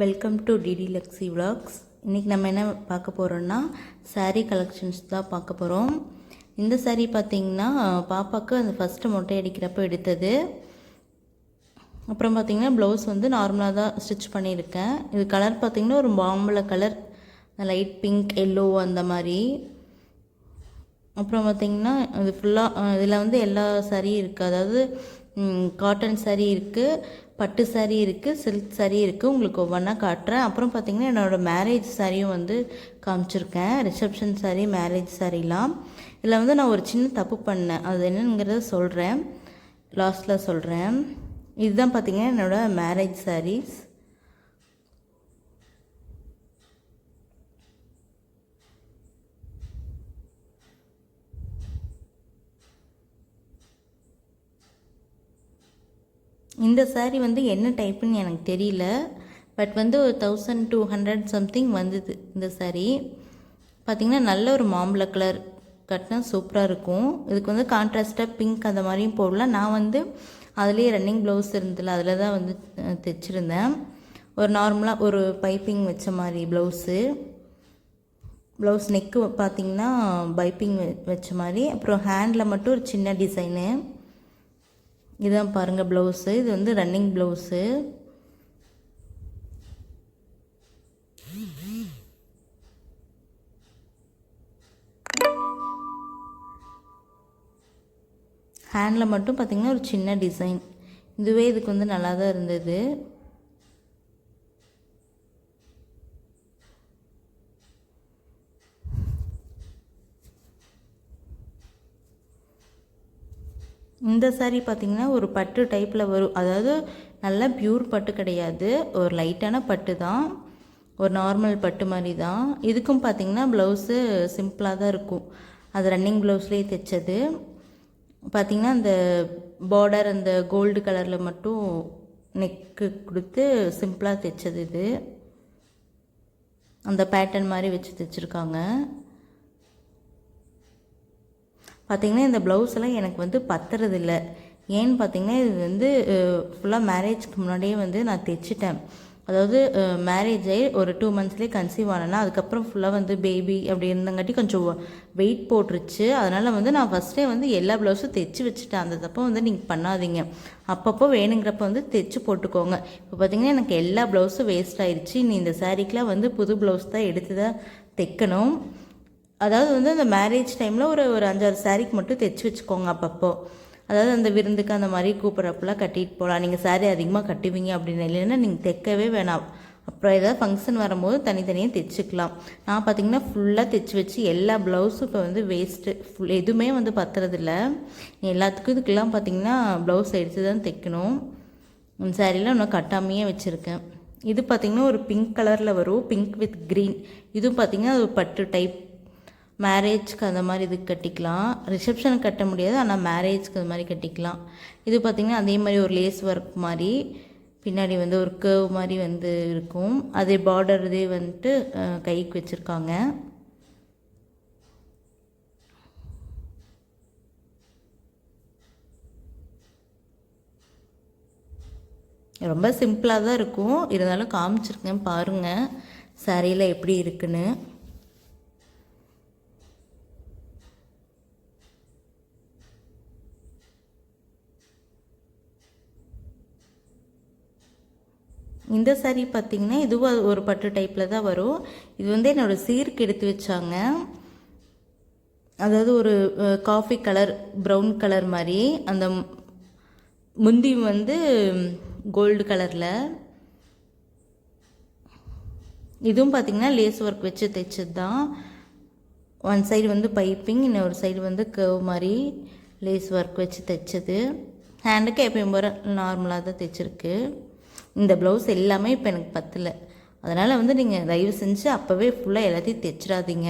Welcome to DD Luxy vlogs இன்றைக்கி நம்ம என்ன பார்க்க போகிறோன்னா சாரீ கலெக்ஷன்ஸ் தான் பார்க்க போகிறோம் இந்த சாரீ பார்த்தீங்கன்னா பாப்பாவுக்கு அந்த ஃபஸ்ட்டு மொட்டை அடிக்கிறப்போ எடுத்தது. அப்புறம் பார்த்தீங்கன்னா ப்ளவுஸ் வந்து நார்மலாக தான் ஸ்டிச் பண்ணியிருக்கேன். இது கலர் பார்த்தீங்கன்னா ஒரு மாம்பழ கலர் லைட் பிங்க் எல்லோ அந்த மாதிரி. அப்புறம் பார்த்தீங்கன்னா இது ஃபுல்லாக இதில் வந்து எல்லா சாரியும் இருக்குது அதாவது காட்டன் saree இருக்குது பட்டு saree இருக்குது சில்க் saree இருக்குது உங்களுக்கு ஒவ்வொன்றா காட்டுறேன். அப்புறம் பார்த்திங்கன்னா என்னோடய மேரேஜ் சாரியும் வந்து காமிச்சிருக்கேன். ரிசப்ஷன் saree மேரேஜ் சாரீலாம் இதில் வந்து நான் ஒரு சின்ன தப்பு பண்ணேன். அது என்னங்கிறத சொல்கிறேன் லாஸ்ட்டில் சொல்கிறேன் இதுதான் பார்த்திங்கன்னா என்னோடய மேரேஜ் சாரீஸ் இந்த சாரீ வந்து என்ன டைப்புன்னு எனக்கு தெரியல. பட் வந்து ஒரு தௌசண்ட் டூ ஹண்ட்ரட் சம்திங் வந்தது இந்த சாரீ பார்த்திங்கன்னா நல்ல ஒரு மாம்பழ கலர் கட்டினா சூப்பராக இருக்கும். இதுக்கு வந்து கான்ட்ராஸ்ட்டாக பிங்க் அந்த மாதிரியும் போடலாம். நான் வந்து அதுலேயே ரன்னிங் ப்ளவுஸ் இருந்ததில்ல அதில் தான் வந்து தைச்சிருந்தேன். ஒரு நார்மலாக ஒரு பைப்பிங் வச்ச மாதிரி ப்ளவுஸு ப்ளவுஸ் நெக்கு பார்த்தீங்கன்னா பைப்பிங் வச்ச மாதிரி. அப்புறம் ஹேண்டில் மட்டும் ஒரு சின்ன டிசைனு இதான் பாருங்கள் ப்ளவுஸு இது வந்து ரன்னிங் ப்ளவுஸு ஹேண்டில் மட்டும் பார்த்திங்கன்னா ஒரு சின்ன டிசைன் இதுவே இதுக்கு வந்து நல்லா தான் இருந்தது. இந்த சாரீ பார்த்திங்கன்னா ஒரு பட்டு டைப்பில் வரும். அதாவது நல்ல பியூர் பட்டு கிடையாது. ஒரு லைட்டான பட்டு தான். ஒரு நார்மல் பட்டு மாதிரி தான். இதுக்கும் பார்த்திங்கன்னா ப்ளவுஸு சிம்பிளாக தான் இருக்கும். அது ரன்னிங் ப்ளவுஸ்லேயே தைச்சது. பார்த்திங்கன்னா அந்த பார்டர் அந்த கோல்டு கலரில் மட்டும் நெக்கு கொடுத்து சிம்பிளாக தைச்சது இது. அந்த பேட்டர்ன் மாதிரி வச்சு தைச்சிருக்காங்க. பார்த்திங்கன்னா இந்த ப்ளவுஸ் எல்லாம் எனக்கு வந்து பத்துறதில்ல. ஏன்னு பார்த்தீங்கன்னா இது வந்து ஃபுல்லாக மேரேஜ்க்கு முன்னாடியே வந்து நான் தைச்சிட்டேன். அதாவது மேரேஜ் ஆகி ஒரு டூ மந்த்ஸ்லேயே கன்சீவ் ஆனேன்னா அதுக்கப்புறம் ஃபுல்லாக வந்து பேபி அப்படி இருந்தங்காட்டி கொஞ்சம் வெயிட் போட்டுருச்சு. அதனால் வந்து நான் ஃபஸ்ட்டே வந்து எல்லா ப்ளவுஸும் தைச்சி வச்சுட்டேன். அந்த தப்பை வந்து நீங்கள் பண்ணாதீங்க. அப்பப்போ வேணுங்கிறப்ப வந்து தைச்சி போட்டுக்கோங்க. இப்போ பார்த்தீங்கன்னா எனக்கு எல்லா ப்ளவுஸும் வேஸ்ட் ஆயிடுச்சு நீ இந்த சாரீக்கெலாம் வந்து புது ப்ளவுஸ் தான் எடுத்து தான் தைக்கணும். அதாவது வந்து அந்த மேரேஜ் டைமில் ஒரு ஒரு அஞ்சாறு சாரீக்கு மட்டும் தைச்சி வச்சுக்கோங்க அப்பப்போ. அதாவது அந்த விருந்துக்கு அந்த மாதிரி கூப்பிட்றப்பெல்லாம் கட்டிட்டு போகலாம் நீங்கள் சாரீ அதிகமாக கட்டுவீங்க அப்படின்னு இல்லைன்னா நீங்கள் தைக்கவே வேணாம். அப்புறம் ஏதாவது ஃபங்க்ஷன் வரும்போது தனித்தனியாக தைச்சிக்கலாம். நான் பார்த்தீங்கன்னா ஃபுல்லாக தைச்சி வச்சு எல்லா ப்ளவுஸும் இப்போ வந்து வேஸ்ட்டு ஃபுல் எதுவுமே வந்து பத்துறதில்ல. எல்லாத்துக்கும் இதுக்கெல்லாம் பார்த்தீங்கன்னா ப்ளவுஸ் எடுத்து தான் தைக்கணும். இந்த சாரீலாம் இன்னும் கட்டாமையே வச்சுருக்கேன். இது பார்த்திங்கன்னா ஒரு பிங்க் கலரில் வரும். பிங்க் வித் க்ரீன் இதுவும் பார்த்திங்கன்னா ஒரு பட்டு டைப் மேரேஜ்க்கு அந்த மாதிரி இதுக்கு கட்டிக்கலாம். ரிசப்ஷனுக்கு கட்ட முடியாது ஆனால் மேரேஜ்க்கு அது மாதிரி கட்டிக்கலாம். இது பார்த்திங்கன்னா அதே மாதிரி ஒரு லேஸ் ஒர்க் மாதிரி பின்னாடி வந்து ஒரு கேர்வ் மாதிரி வந்து இருக்கும். அதே பார்டர் இதே வந்துட்டு கைக்கு வச்சுருக்காங்க. ரொம்ப சிம்பிளாக தான் இருக்கும். இருந்தாலும் காமிச்சிருக்கேன் பாருங்கள் சாரியில் எப்படி இருக்குன்னு. இந்த சாரீ பார்த்தீங்கன்னா இதுவும் ஒரு பட்டு டைப்பில் தான் வரும். இது வந்து என்னோடய சீருக்கு எடுத்து வச்சாங்க. அதாவது ஒரு காஃபி கலர் ப்ரௌன் கலர் மாதிரி. அந்த முந்தி வந்து கோல்டு கலரில் இதுவும் பார்த்திங்கன்னா லேஸ் ஒர்க் வச்சு தைச்சது தான். ஒன் சைடு வந்து பைப்பிங் இன்னொரு சைடு வந்து கர்வ் மாதிரி லேஸ் ஒர்க் வச்சு தைச்சது. ஹேண்டுக்கு எப்பயும் போகிற நார்மலாக தான் தைச்சிருக்கு. இந்த ப்ளவுஸ் எல்லாமே இப்போ எனக்கு பத்தலை. அதனால் வந்து நீங்கள் தயவு செஞ்சு அப்போவே ஃபுல்லாக எல்லாத்தையும் தைச்சிடாதீங்க.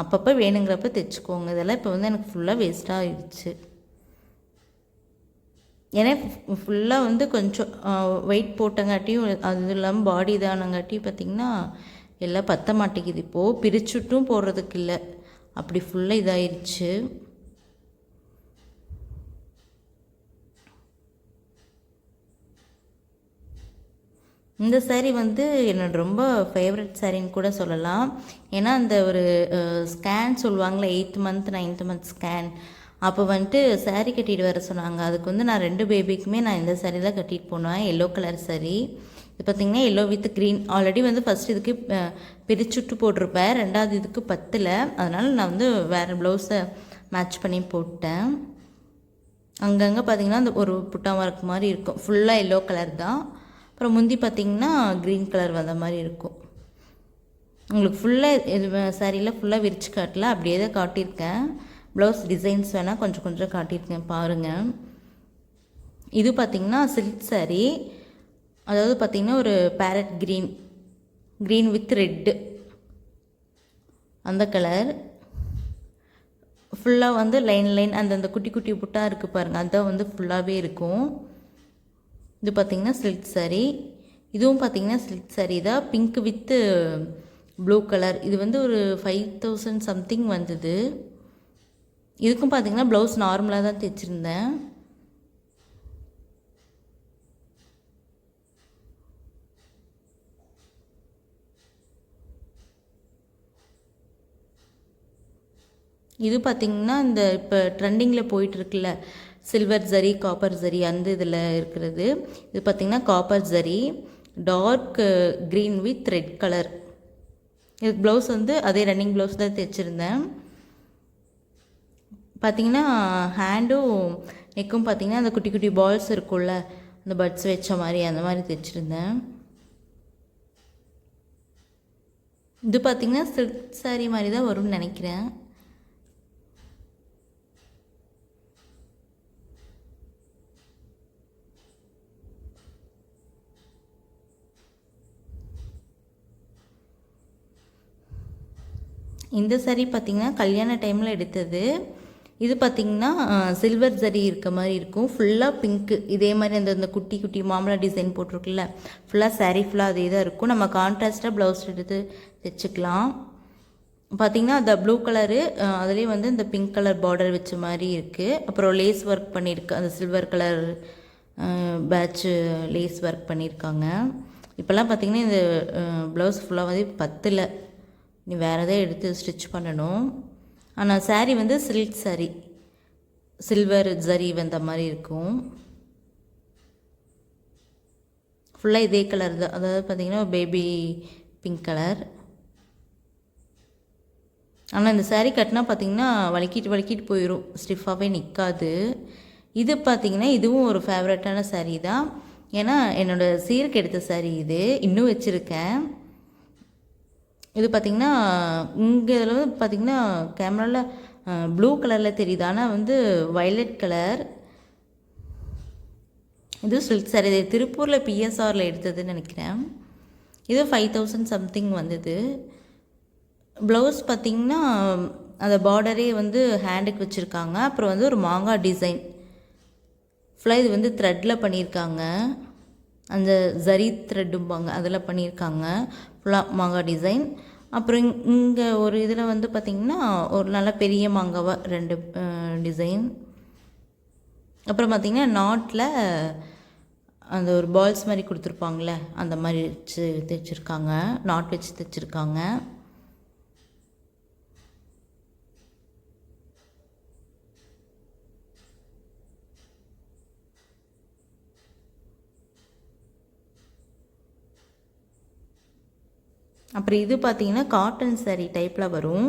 அப்பப்போ வேணுங்கிறப்ப தைச்சிக்கோங்க. இதெல்லாம் இப்போ வந்து எனக்கு ஃபுல்லாக வேஸ்ட்டாக ஆயிடுச்சு. ஏன்னா ஃபுல்லாக வந்து கொஞ்சம் வெயிட் போட்டங்காட்டியும் அது இல்லாமல் பாடி தானங்காட்டியும் பார்த்திங்கன்னா எல்லாம் பத்த மாட்டேங்குது. இப்போது பிரிச்சுட்டும் போடுறதுக்கு இல்லை. அப்படி ஃபுல்லாக இதாயிருச்சு. இந்த சேரீ வந்து என்னோட ரொம்ப ஃபேவரட் சாரின்னு கூட சொல்லலாம். ஏன்னா அந்த ஒரு ஸ்கேன் சொல்லுவாங்களே eighth month ninth month scan அப்போ வந்துட்டு சாரீ கட்டிட்டு வர சொன்னாங்க. அதுக்கு வந்து நான் ரெண்டு பேபிக்குமே நான் இந்த சாரீ தான் கட்டிட்டு போனேன். எல்லோ கலர் சாரீ இது பார்த்திங்கன்னா எல்லோ வித் க்ரீன் ஆல்ரெடி வந்து ஃபஸ்ட் இதுக்கு பிரிச்சுட்டு போட்டிருப்பேன். ரெண்டாவது இதுக்கு பத்தில். அதனால் நான் வந்து வேறு ப்ளவுஸை மேட்ச் பண்ணி போட்டேன். அங்கங்கே பார்த்தீங்கன்னா அந்த ஒரு புட்டா ஒர்க் மாதிரி இருக்கும். ஃபுல்லாக எல்லோ கலர் தான். அப்புறம் முந்தி பார்த்தீங்கன்னா க்ரீன் கலர் வந்த மாதிரி இருக்கும். உங்களுக்கு ஃபுல்லாக இது சாரியில் ஃபுல்லாக விரிச்சு காட்டல அப்படியே தான் காட்டியிருக்கேன். ப்ளவுஸ் டிசைன்ஸ் வேணால் கொஞ்சம் கொஞ்சம் காட்டியிருக்கேன் பாருங்கள் இது பார்த்திங்கன்னா சில்க் saree. அதாவது பார்த்திங்கன்னா ஒரு parrot green green with red அந்த கலர் ஃபுல்லாக வந்து லைன் லைன் அந்தந்த குட்டி குட்டி புட்டாக இருக்குது பாருங்கள் அதுதான் வந்து ஃபுல்லாகவே இருக்கும். இது பார்த்திங்கன்னா சில்க் saree. இதுவும் பார்த்திங்கன்னா சில்க் saree தான். பிங்க் வித்து ப்ளூ கலர் இது வந்து ஒரு ஃபைவ் தௌசண்ட் சம்திங் வந்தது. இதுக்கும் பார்த்திங்கன்னா ப்ளவுஸ் நார்மலாக தான் தைச்சிருந்தேன். இது பார்த்திங்கன்னா இந்த இப்போ ட்ரெண்டிங்கில் போயிட்டுருக்குல்ல சில்வர் ஜரி காப்பர் ஜரி அந்த இதில் இருக்கிறது. இது பார்த்திங்கன்னா copper zari dark green with red colour இதுக்கு ப்ளவுஸ் வந்து அதே ரன்னிங் ப்ளவுஸ் தான் தைச்சிருந்தேன். பார்த்தீங்கன்னா ஹேண்டும் நெக்கும் பார்த்திங்கன்னா அந்த குட்டி குட்டி பால்ஸ் இருக்கும்ல அந்த பட்ஸ் வச்ச மாதிரி அந்த மாதிரி தைச்சிருந்தேன். இது பார்த்தீங்கன்னா சில்க் saree மாதிரி தான் வரும்னு நினைக்கிறேன். இந்த சரி பார்த்தீங்கன்னா கல்யாண டைமில் எடுத்தது. இது பார்த்தீங்கன்னா சில்வர் ஜரி இருக்க மாதிரி இருக்கும். ஃபுல்லாக பிங்க்கு இதே மாதிரி அந்த இந்த குட்டி குட்டி மாம்பழம் டிசைன் போட்டிருக்குல்ல. ஃபுல்லாக சாரீ ஃபுல்லாக அதே தான் இருக்கும். நம்ம கான்ட்ராஸ்ட்டாக ப்ளவுஸ் எடுத்து தைச்சிக்கலாம் பார்த்திங்கன்னா அந்த ப்ளூ கலரு அதுலேயே வந்து இந்த பிங்க் கலர் பார்டர் வச்ச மாதிரி இருக்குது அப்புறம் லேஸ் ஒர்க் பண்ணியிருக்கு அந்த silver colour patch lace work பண்ணியிருக்காங்க இப்போல்லாம் பார்த்தீங்கன்னா இந்த ப்ளவுஸ் ஃபுல்லாக வந்து பத்தில். நீ வேறு எதாவது எடுத்து ஸ்டிச் பண்ணணும். ஆனால் saree வந்து சில்க் saree. சில்வர் ஜரி வந்த மாதிரி இருக்கும். ஃபுல்லாக இதே கலர் தான். அதாவது பார்த்தீங்கன்னா பேபி பிங்க் கலர் ஆனால் இந்த சாரீ கட்டினா பார்த்தீங்கன்னா வலிக்கிட்டு வலிக்கிட்டு போயிடும் ஸ்டிஃபாகவே நிற்காது இது பார்த்திங்கன்னா இதுவும் ஒரு ஃபேவரட்டான சாரீ தான். ஏன்னா என்னோடய சீருக்கு எடுத்த சாரீ இது. இன்னும் வச்சுருக்கேன். இது பார்த்திங்கன்னா இங்கே இதில் வந்து பார்த்திங்கன்னா கேமராவில் ப்ளூ கலரில் தெரியுது. ஆனால் வந்து வயலட் கலர் இது சில்க் சாரி இது திருப்பூரில் பிஎஸ்ஆரில் எடுத்ததுன்னு நினைக்கிறேன். இது ஃபைவ் தௌசண்ட் சம்திங் வந்தது. ப்ளவுஸ் பார்த்திங்கன்னா அந்த பார்டரே வந்து ஹேண்டுக்கு வச்சுருக்காங்க. அப்புறம் வந்து ஒரு மாங்காய் டிசைன் ஃபுல்லாக இது வந்து த்ரெட்டில் பண்ணியிருக்காங்க. அந்த ஜரி த்ரெட்டும்பாங்க அதில் பண்ணியிருக்காங்க. ஃபுல்லாக மாங்காய் டிசைன் அப்புறம் இங்கே ஒரு இதில் வந்து பார்த்திங்கன்னா ஒரு நல்ல பெரிய மாங்காவாக ரெண்டு டிசைன் அப்புறம் பார்த்திங்கன்னா நாட்டில் அந்த ஒரு பால்ஸ் மாதிரி கொடுத்துருப்பாங்களே அந்த மாதிரி வச்சு தைச்சிருக்காங்க. நாட் வச்சு தைச்சிருக்காங்க. அப்புறம் இது பார்த்தீங்கன்னா காட்டன் சாரீ டைப்பில் வரும்.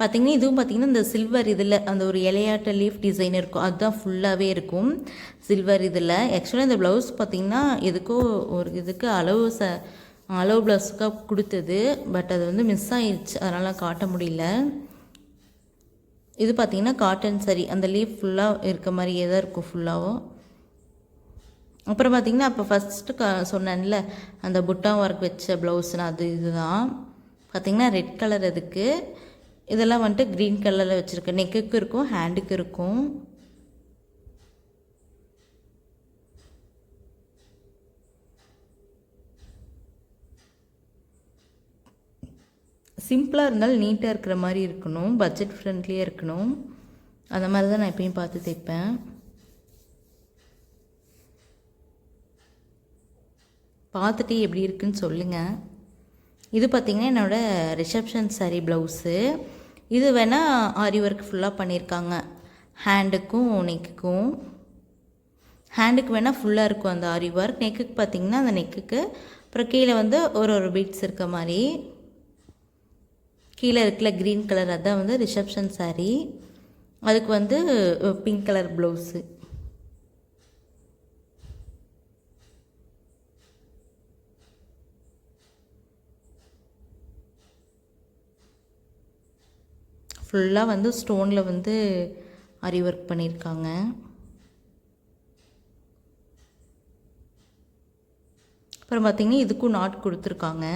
பார்த்திங்கன்னா இதுவும் பார்த்தீங்கன்னா இந்த சில்வர் இதில் அந்த ஒரு இலையாட்ட லீஃப் டிசைன் இருக்கும். அதுதான் ஃபுல்லாகவே இருக்கும். சில்வர் இதில். ஆக்சுவலாக இந்த ப்ளவுஸ் பார்த்திங்கன்னா எதுக்கோ ஒரு இதுக்கு அளவு ச அளவு ப்ளவுஸுக்காக கொடுத்தது. பட் அது வந்து மிஸ் ஆயிடுச்சு அதனால் காட்ட முடியல. இது பார்த்தீங்கன்னா காட்டன் சரி அந்த லீஃப் ஃபுல்லாக இருக்க மாதிரியே தான் இருக்கும் ஃபுல்லாகவும் அப்புறம் பார்த்திங்கன்னா அப்போ ஃபஸ்ட்டு க சொன்னேன்ல அந்த புட்டா ஒர்க் வச்ச ப்ளவுஸ்னு அது இதுதான். பார்த்திங்கன்னா ரெட் கலர் அதுக்கு இதெல்லாம் வந்துட்டு க்ரீன் கலரில் வச்சுருக்கேன் நெக்குக்கு இருக்கும் ஹேண்டுக்கு இருக்கும். சிம்பிளாக இருந்தாலும் நீட்டாக இருக்கிற மாதிரி இருக்கணும். பட்ஜெட் ஃப்ரெண்ட்லியாக இருக்கணும். அந்த மாதிரி தான் நான் எப்பயும் பார்த்து தைப்பேன். பார்த்துட்டு எப்படி இருக்குன்னு சொல்லுங்கள் இது பார்த்திங்கன்னா என்னோடய ரிசப்ஷன் சாரீ ப்ளவுஸு இது வேணால் ஆரி ஒர்க் ஃபுல்லாக பண்ணியிருக்காங்க. ஹேண்டுக்கும் நெக்குக்கும் ஹேண்டுக்கு வேணால் ஃபுல்லாக இருக்கும் அந்த ஆரி ஒர்க் நெக்குக்கு பார்த்திங்கன்னா அந்த நெக்குக்கு அப்புறம் கீழே வந்து ஒரு ஒரு பீட்ஸ் இருக்க மாதிரி. கீழே இருக்கல க்ரீன் கலர் அதான் வந்து ரிசப்ஷன் சாரீ அதுக்கு வந்து பிங்க் கலர் ப்ளவுஸு ஃபுல்லாக வந்து ஸ்டோனில் வந்து ஆரி ஒர்க் பண்ணியிருக்காங்க அப்புறம் பார்த்திங்கன்னா இதுக்கும் நாட் கொடுத்துருக்காங்க.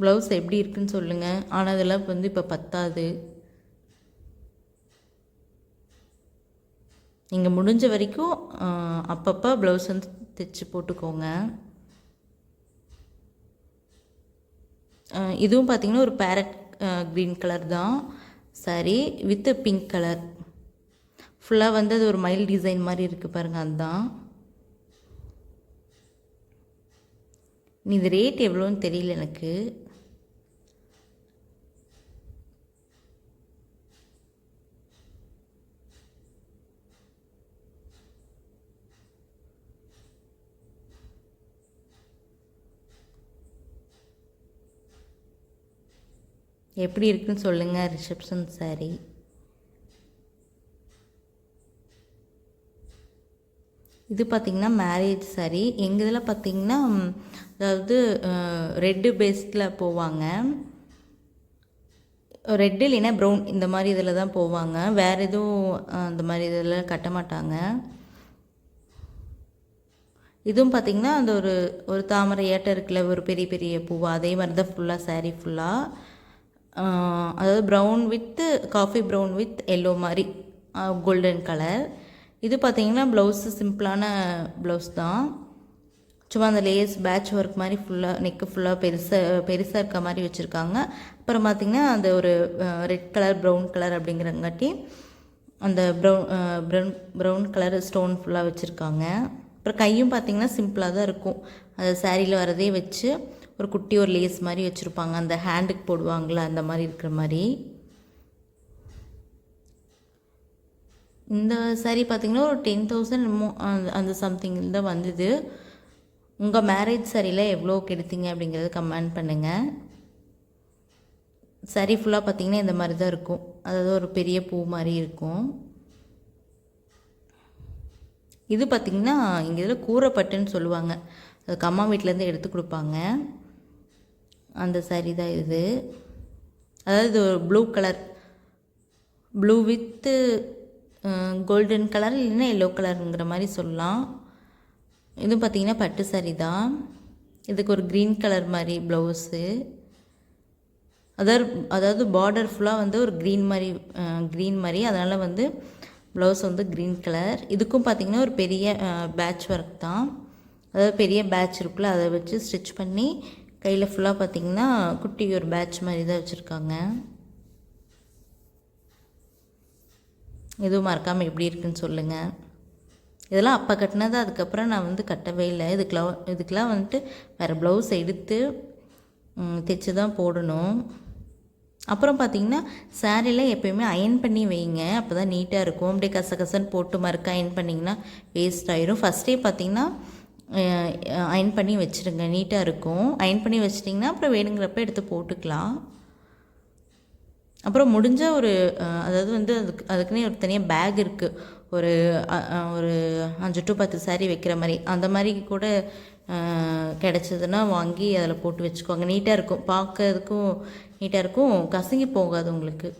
ப்ளவுஸ் எப்படி இருக்குன்னு சொல்லுங்கள் ஆனால் அதெல்லாம் வந்து இப்போ பத்தாது. நீங்கள் முடிஞ்ச வரைக்கும் அப்பப்போ ப்ளவுஸ் வந்து தைச்சி போட்டுக்கோங்க. இதுவும் பார்த்தீங்கன்னா ஒரு பேரட் க்ரீன் கலர் தான். சரி வித் பிங்க் கலர் ஃபுல்லாக வந்து அது ஒரு மயில் டிசைன் மாதிரி இருக்குது பாருங்கள் அதுதான். நீ இது ரேட் எவ்வளோன்னு தெரியல எனக்கு. எப்படி இருக்குன்னு சொல்லுங்கள் ரிசப்ஷன் saree. இது பார்த்திங்கன்னா மேரேஜ் saree. எங்கள் இதில் பார்த்திங்கன்னா அதாவது ரெட்டு பேஸ்டில் போவாங்க. ரெட்டு இல்லைன்னா ப்ரௌன் இந்த மாதிரி இதில் தான் போவாங்க. வேறு எதுவும் அந்த மாதிரி இதில் கட்ட மாட்டாங்க. இதுவும் பார்த்திங்கன்னா அந்த ஒரு ஒரு தாமரை ஏட்டம் இருக்குல்ல ஒரு பெரிய பெரிய பூவா அதே மாதிரி தான் ஃபுல்லாக saree ஃபுல்லாக அதாவது brown with coffee brown with yellow மாதிரி. கோல்டன் கலர் இது பார்த்திங்கன்னா ப்ளவுஸு சிம்பிளான ப்ளவுஸ் தான். சும்மா அந்த லேஸ் பேட்ச் ஒர்க் மாதிரி ஃபுல்லாக நெக்கு ஃபுல்லாக பெருசாக பெருசாக இருக்க மாதிரி வச்சுருக்காங்க. அப்புறம் பார்த்திங்கன்னா அந்த ஒரு ரெட் கலர் ப்ரௌன் கலர் அப்படிங்கிறங்காட்டி அந்த brown brown brown colour stone ஃபுல்லாக வச்சுருக்காங்க. அப்புறம் கையும் பார்த்திங்கன்னா சிம்பிளாக தான் இருக்கும். அந்த சாரியில் வரதே வச்சு ஒரு குட்டி ஒரு லேஸ் மாதிரி வச்சுருப்பாங்க. அந்த ஹேண்டுக்கு போடுவாங்களே அந்த மாதிரி இருக்கிற மாதிரி. இந்த saree பார்த்திங்கன்னா ஒரு டென் தௌசண்ட் அந்த அந்த சம்திங் தான் வந்தது. உங்கள் மேரேஜ் சாரியில் எவ்வளோக்கு எடுத்தீங்க அப்படிங்கிறத கமெண்ட் பண்ணுங்கள் சரி ஃபுல்லாக பார்த்தீங்கன்னா இந்த மாதிரி தான் இருக்கும். அதாவது ஒரு பெரிய பூ மாதிரி இருக்கும். இது பார்த்திங்கன்னா இங்கே இதில் கூரைப்பட்டுன்னு சொல்லுவாங்க. அதுக்கு அம்மா வீட்டிலேருந்து எடுத்து கொடுப்பாங்க. அந்த சாரீ தான் இது. அதாவது இது ஒரு blue colour blue with golden colour இல்லைன்னா எல்லோ கலருங்கிற மாதிரி சொல்லலாம். இது பார்த்திங்கன்னா பட்டு சாரீ தான். இதுக்கு ஒரு க்ரீன் கலர் மாதிரி ப்ளவுஸு அதாவது அதாவது பார்டர் ஃபுல்லாக வந்து ஒரு க்ரீன் மாதிரி க்ரீன் மாதிரி. அதனால் வந்து ப்ளவுஸ் வந்து க்ரீன் கலர் இதுக்கும் பார்த்திங்கன்னா ஒரு பெரிய பேட்ச் ஒர்க் தான். அதாவது பெரிய பேட்ச் இருக்குல்ல அதை வச்சு ஸ்டிச் பண்ணி கையில் ஃபுல்லாக பார்த்திங்கன்னா குட்டி ஒரு பேட்ச் மாதிரி தான் வச்சுருக்காங்க. எதுவும் மறக்காமல் எப்படி இருக்குன்னு சொல்லுங்கள் இதெல்லாம் அப்போ கட்டினது அதுக்கப்புறம் நான் வந்து கட்டவே இல்லை. இதுக்கெலாம் இதுக்கெலாம் வந்துட்டு வேறு ப்ளவுஸ் எடுத்து தைச்சி தைச்சு தான் போடணும். அப்புறம் பார்த்தீங்கன்னா சாரியில் எப்பயுமே அயன் பண்ணி வைங்க. அப்போ தான் நீட்டாக இருக்கும். அப்படியே கச கசன்னு போட்டு மறுக்க அயன் பண்ணிங்கன்னா வேஸ்ட் ஆயிரும். ஃபஸ்ட்டே பார்த்தீங்கன்னா அயன் பண்ணி வச்சுருங்க. நீட்டாக இருக்கும். அயன் பண்ணி வச்சிட்டிங்கன்னா அப்புறம் வேணுங்கிறப்ப எடுத்து போட்டுக்கலாம். அப்புறம் முடிஞ்ச ஒரு அதாவது வந்து அதுக்கு அதுக்குன்னே ஒரு தனியாக பேக் இருக்குது ஒரு ஒரு அஞ்சு டு பத்து saree வைக்கிற மாதிரி. அந்த மாதிரி கூட கிடச்சதுன்னா வாங்கி அதில் போட்டு வச்சுக்கோங்க. நீட்டாக இருக்கும். பார்க்கறதுக்கும் நீட்டாக இருக்கும். கசங்கி போகாது உங்களுக்கு.